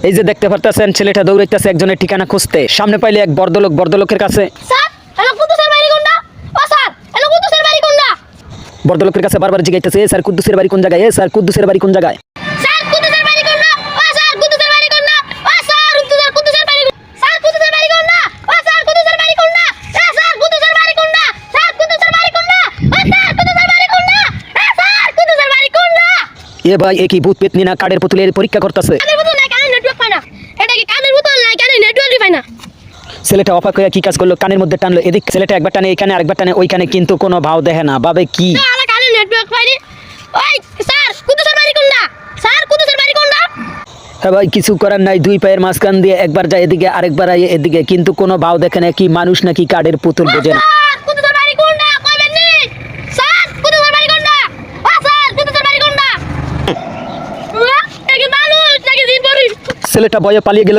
এই যে দেখতে পারতেছেন ছেলেটা দৌড়াইতেছে একজনের ঠিকানা খুঁজতে সামনে পাইলে এক বর্দলোক বর্দলোকের কাছে বর্দলোকের কাছে বারবার জিজ্ঞাইতেছে এ স্যার কুদ্দুসের বাড়ি কোন জায়গায় এ স্যার কুদ্দুসের বাড়ি কোন জায়গায় এ ভাই এ কি ভূত পেতনি না কাঠের পুতুলের পরীক্ষা করতেছে কানের বোতল নাই কানের নেটওয়ার্ক পায় না এটা কি কানের বোতল নাই কানের নেটওয়ার্কই পায় না ছেলেটা অবাক হয়ে কি কাজ করল কানের মধ্যে টানলো এদিক ছেলেটা একবার টানে এখানে আরেকবার টানে ওইখানে কিন্তু কোনো ভাও দেখে না বাবে কি হ্যাঁ ভাই কিছু করার নাই দুই পায়ের মাঝখান দিয়ে একবার যায় এদিকে আরেকবার আয় এদিকে কিন্তু কোনো ভাও দেখে না কি মানুষ নাকি কাঠের পুতুল বোঝে না ছেলেটা ভয়ে পালিয়ে গেল